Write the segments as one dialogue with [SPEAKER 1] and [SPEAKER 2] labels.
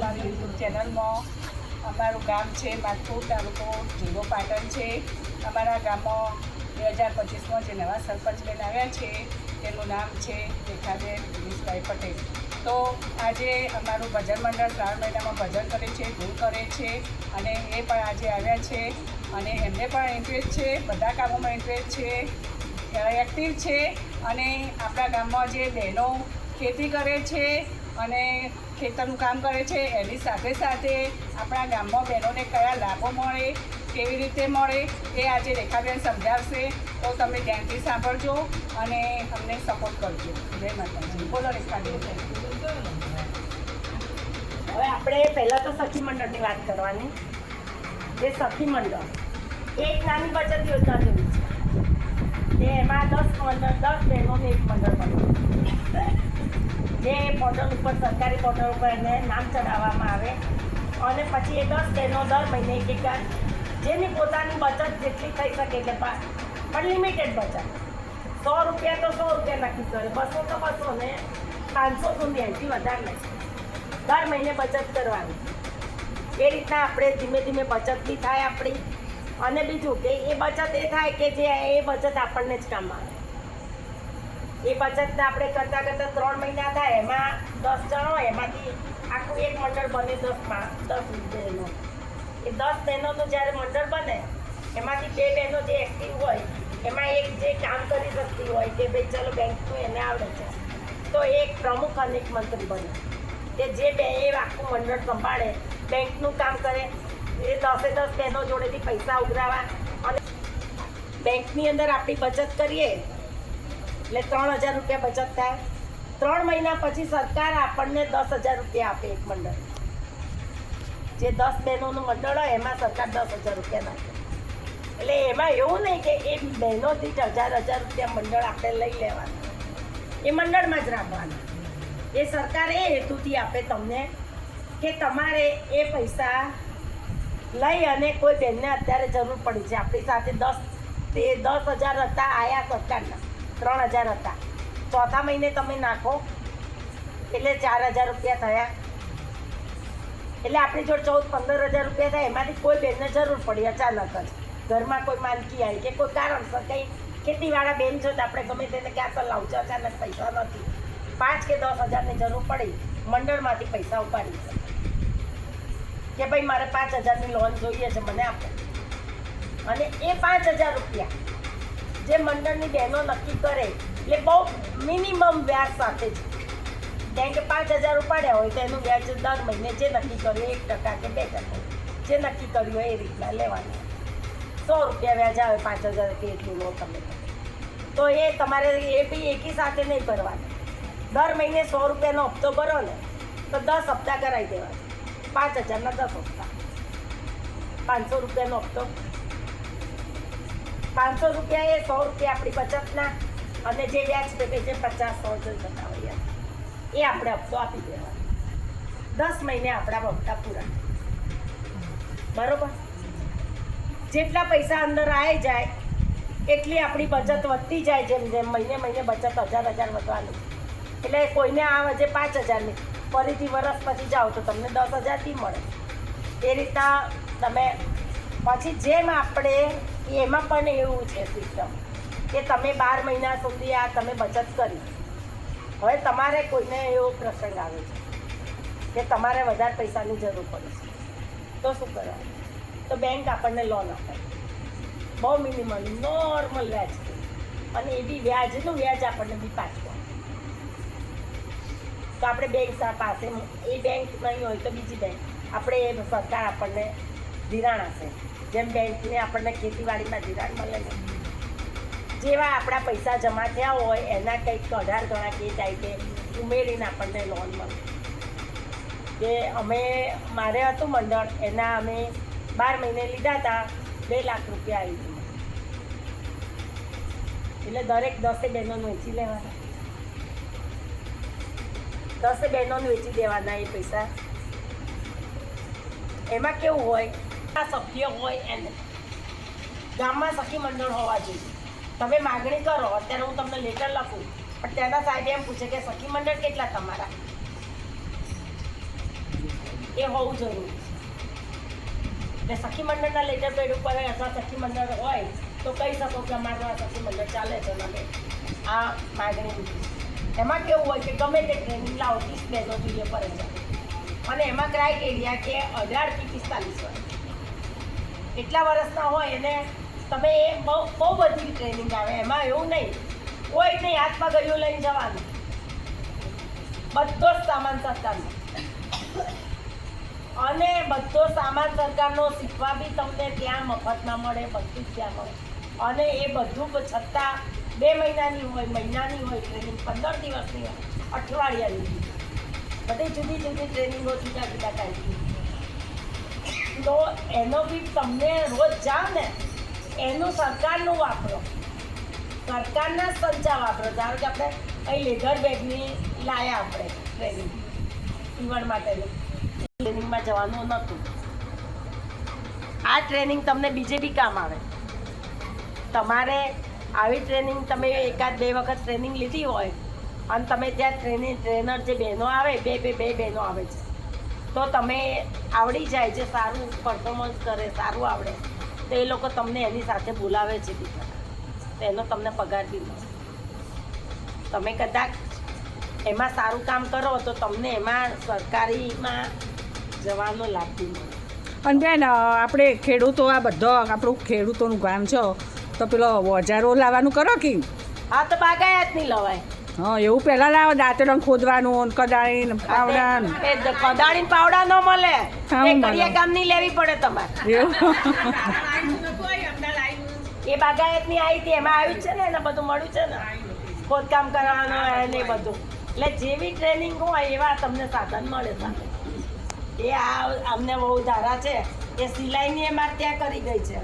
[SPEAKER 1] અમારી યુટ્યુબ ચેનલમાં. અમારું ગામ છે માથુર, તાલુકો જિલ્લો પાટણ છે. અમારા ગામમાં બે હજાર પચીસમાં જે નવા સરપંચ બેન આવ્યા છે, તેનું નામ છે રેખાબેન દિનેશભાઈ પટેલ. તો આજે અમારું ભજન મંડળ ત્રણ મહિનામાં ભજન કરે છે, ગુણ કરે છે અને એ પણ આજે આવ્યા છે. અને એમને પણ ઇન્ટરેસ્ટ છે, બધા કામોમાં ઇન્ટરેસ્ટ છે એક્ટિવ છે. અને આપણા ગામમાં જે બહેનો ખેતી કરે છે અને ખેતરનું કામ કરે છે, એની સાથે સાથે આપણા ગામમાં બહેનોને કયા લાભો મળે, કેવી રીતે મળે, એ આજે રેખાબેન સમજાવશે. તો તમે ધ્યાનથી સાંભળજો અને અમને સપોર્ટ કરજો. જય માતાજી. બોલો રેખાબેન.
[SPEAKER 2] હવે આપણે પહેલાં તો સખી મંડળની વાત કરવાની. જે સખી મંડળ. એક નાની બચત યોજના જેવી છે. એમાં દસ મંડળ, દસ બહેનોને એક મંડળ બન્યું જે પોર્ટલ ઉપર, સરકારી પોર્ટલ ઉપર એને નામ ચડાવવામાં આવે. અને પછી એ દસ બહેનો દર મહિને એક જેની પોતાની બચત જેટલી થઈ શકે એટલે લિમિટેડ બચત. સો રૂપિયા તો સો રૂપિયા નક્કી કરે. બસો તો બસો ને પાંચસો સુધી એનાથી વધારે નહીં. દર મહિને બચત કરવાની. એ રીતના આપણે ધીમે ધીમે બચત બી થાય આપણી. અને બીજું કે એ બચત એ થાય કે જે એ બચત આપણને જ કામ આવે. એ બચતને આપણે કરતાં કરતાં ત્રણ મહિના થાય, એમાં દસ જણ, એમાંથી આખું એક મંડળ બને દસ મા- દસ બહેનો. એ દસ બહેનોનું જ્યારે મંડળ બને, એમાંથી બે બહેનો જે એક્ટિવ હોય, એમાં એક જે કામ કરી શકતી હોય, કે ભાઈ ચલો બેંકનું એને આવડે છે, તો એક પ્રમુખ અને એક મંત્રી બને. કે જે બે એ આખું મંડળ સંભાળે, બેંકનું કામ કરે, એ દસે દસ બહેનો જોડેથી પૈસા ઉઘરાવા અને બેંકની અંદર આપણી બચત કરીએ એટલે ત્રણ હજાર રૂપિયા બચત થાય. ત્રણ મહિના પછી સરકાર આપણને દસ હજાર રૂપિયા આપે એક મંડળ. જે દસ બહેનોનું મંડળ હોય, એમાં સરકાર દસ હજાર રૂપિયા નાખે. એટલે એમાં એવું નહીં કે એ બહેનો દીઠ હજાર હજાર રૂપિયા મંડળ આપણે લઈ લેવાના. એ મંડળમાં જ રાખવાના. એ સરકાર એ હેતુથી આપે તમને કે તમારે એ પૈસા લઈ અને કોઈ બહેનને અત્યારે જરૂર પડી છે. આપણી સાથે દસ, તે દસ હજાર હતા, આયા સરકારના. ત્રણ હજાર હતા. ચોથા મહિને તમે નાખો. એટલે ચાર હજાર રૂપિયા થયા. એટલે આપણી જોડે ચૌદ, પંદર હજાર રૂપિયા થાય. એમાંથી કોઈ બેનને જરૂર પડી અચાનક જ. ઘરમાં કોઈ માનકી આવી કે કોઈ કારણસર કંઈ ખેતીવાળા બેન છો તો આપણે ગમે તેને ક્યાં તો લાવજો. અચાનક પૈસા નથી. પાંચ કે દસ હજારની જરૂર પડી. મંડળમાંથી પૈસા ઉપાડી કે ભાઈ મારે પાંચ હજારની લોન જોઈએ છે, મને આપો. અને એ પાંચ હજાર રૂપિયા જે મંડળની બહેનો નક્કી કરે એટલે બહુ મિનિમમ વ્યાજ સાથે જ. કારણ કે પાંચ હજાર ઉપાડ્યા હોય તો એનું વ્યાજ દર મહિને જે નક્કી કર્યું એક ટકા કે બે ટકા. જે નક્કી કર્યું હોય એ રીતના લેવાનું. સો રૂપિયા વ્યાજ આવે પાંચ હજાર કે એટલું લો તમે. તો એ તમારે એ બી એકી સાથે નહીં ભરવાનું. દર મહિને સો રૂપિયાનો હપ્તો ભરો ને, તો દસ હપ્તા કરાવી દેવાના. પાંચ હજારના દસ હપ્તા. પાંચસો રૂપિયાનો હપ્તો. પાંચસો રૂપિયા એ સો રૂપિયા આપણી બચતના અને જે વ્યાજ પેટે જે પચાસ સો જો જતા હોય એ આપણે હપ્તો આપી દેવાનો. દસ મહિને આપણા હપ્તા પૂરા. બરોબર? જેટલા પૈસા અંદર આવી જાય, એટલી આપણી બચત વધતી જાય જેમ જેમ મહિને મહિને બચત હજાર હજાર વધવાની. એટલે કોઈને આ વજે પાંચ હજારની. ફરીથી વરસ પછી જાઓ તો તમને દસ હજારથી મળે. એ રીતના તમે પછી જેમ આપણે, એમાં પણ એવું છે સિસ્ટમ કે તમે બાર મહિના સુધી આ તમે બચત કરી. હવે તમારે કોઈને એવો પ્રસંગ આવે છે કે તમારે વધારે પૈસાની જરૂર પડે છે. તો શું કરવાનું? તો બેંક આપણને લોન આપે. બહુ મિનિમમ નોર્મલ વ્યાજ અને એ બી વ્યાજનું વ્યાજ આપણને બી પાછું તો આપણે બેંક પાસે, એ બેંક નહીં હોય તો બીજી બેંક આપણે એ સરકાર આપણને ધિરાણ હશે. જેમ બેંકને આપણને ખેતીવાડીમાં ધિરાણ મળે છે. જેવા આપણા પૈસા જમા થયા હોય, એના કંઈક અઢાર ગણા કે ટાઈપે ઉમેરીને આપણને લોન મળે. કે અમે, મારે હતું મંડળ, એના અમે બાર મહિને લીધા હતા, બે લાખ રૂપિયા આવી ગયા. એટલે દરેક દસે બહેનોને વેચી લેવાના. દસે બહેનોને વેચી દેવાના એ પૈસા. એમાં કેવું હોય સભ્ય હોય એને. ગામમાં સખી મંડળ હોવા જોઈએ. તમે માગણી કરો, અત્યારે હું તમને લેટર લખું, પણ ત્યાંના સાહેબ એમ પૂછે કે સખી મંડળ કેટલા તમારા? એ હોવું જરૂરી. એટલે સખી મંડળના લેટર પેડ ઉપર હોય અથવા સખી મંડળ હોય, તો કહી શકો કે અમારું આ સખી મંડળ ચાલે છે અને આ માગણી એમાં કેવું હોય કે ગમે તે ટ્રેનિંગ લાવો, ત્રીસ બહેનો જોઈએ છે અને એમાં ક્રાઇટેરિયા કે અઢારથી પિસ્તાલીસ વર્ષ એટલા વર્ષના હોય એને તમે એ બહુ બહુ બધી ટ્રેનિંગ આવે, એમાં એવું નહીં. કોઈ નહીં, હાથમાં ગયું લઈને જવાનું. બધો જ સામાન સરકારનો. અને બધો સામાન સરકારનો શીખવા બી તમને ત્યાં મફતમાં મળે, બધું જ ત્યાં મળે. અને એ બધું છતાં બે મહિનાની હોય મહિનાની હોય ટ્રેનિંગ પંદર દિવસની હોય, અઠવાડિયાની. બધી જુદી જુદી ટ્રેનિંગો જુદા જુદા ટાઈપની તો એનો બી તમને રોજ જાઓ ને, એનું સરકારનું વાપરો. સરકારના સંચા વાપરો. ધારો કે આપણે અહીં લેધર બેગની લાયા આપણે ટ્રેનિંગ ઇવન માટેની. ટ્રેનિંગમાં જવાનું નહોતું. આ ટ્રેનિંગ તમને બીજે બી કામ આવે. તમારે આવી ટ્રેનિંગ તમે એકાદ બે વખત ટ્રેનિંગ લીધી હોય, અને તમે ત્યાં ટ્રેનિંગ ટ્રેનર જે બહેનો આવે, બે બે બે બહેનો આવે છે. તો તમે આવડી જાય જે સારું પરફોર્મન્સ કરે, સારું આવડે, તો એ લોકો તમને એની સાથે બોલાવે છે બી તો એનો તમને પગાર બી મળે. તમે કદાચ એમાં સારું કામ કરો, તો તમને એમાં સરકારીમાં જવાનો લાભ બી મળે.
[SPEAKER 3] પણ બેન આપણે ખેડૂતો આ બધો, આપણું ખેડૂતોનું ગામ છો, તો પેલો ઓજારો લાવવાનું કરો કે?
[SPEAKER 2] હા તો બાગાયત નહીં લવાય.
[SPEAKER 3] હા એવું પહેલા લાવો દાંતડો ખોદવાનું ને કદાળી પાવડા
[SPEAKER 2] કદાળી પાવડા ન મળે. કડિયા કામ નહીં લેવી પડે તમારે.
[SPEAKER 3] એ
[SPEAKER 2] એ બાગાયતની આવી હતી એમાં આવ્યું છે ને એને બધું મળ્યું છે ને. ખોદકામ કરવાનું એને બધું. એટલે જેવી ટ્રેનિંગ હોય એવા તમને સાધન મળે સાથે. એ આ અમને બહુ ધારા છે. એ સિલાઈની એ મારે ત્યાં કરી ગઈ છે.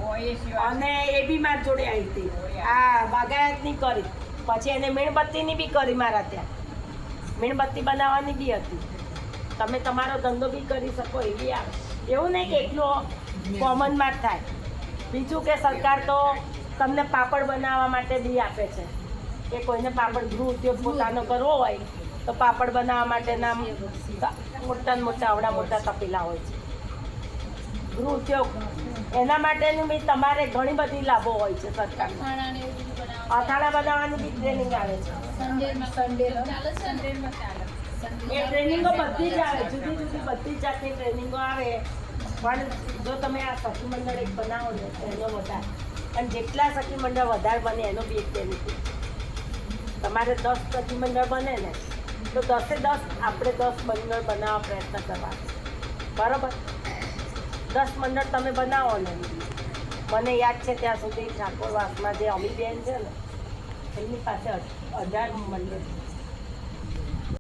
[SPEAKER 2] અને એ બી મારી જોડે આવી હતી. આ બાગાયતની કરી. પછી એને મીણબત્તીની બી કરી મારા ત્યાં. મીણબત્તી બનાવવાની બી હતી. તમે તમારો ધંધો બી કરી શકો એ બી આવે એવું નહીં કે એટલો કોમનમાં જ થાય. બીજું કે સરકાર તો તમને પાપડ બનાવવા માટે બી આપે છે. કે કોઈને પાપડ ગૃહ ઉદ્યોગ પોતાનો કરવો હોય તો પાપડ બનાવવા માટેના મોટા મોટા આવડા મોટા તપેલા હોય છે. ગૃહ એના માટેનું બી તમારે ઘણી બધી લાભો હોય છે સરકાર અથાણા બનાવવાની બી ટ્રેનિંગ આવે છે. એ ટ્રેનિંગો બધી જ આવે જુદી જુદી બધી જ જાતની ટ્રેનિંગો આવે. પણ જો તમે આ સખી મંડળ એક બનાવો ને તો એનો વધારે. અને જેટલા સખી મંડળ વધારે બને એનો બી એક બેનિફિટ તમારે દસ સખી મંડળ બને ને તો દસે દસ આપણે દસ મંડળ બનાવવા પ્રયત્ન કરવા બરાબર? દસ મંડળ તમે બનાવો ને, મને યાદ છે ત્યાં સુધી ઠાકોરવાસમાં જે અમીબેન છે ને, એમની પાસે અઢ- અઢાર મંડળ.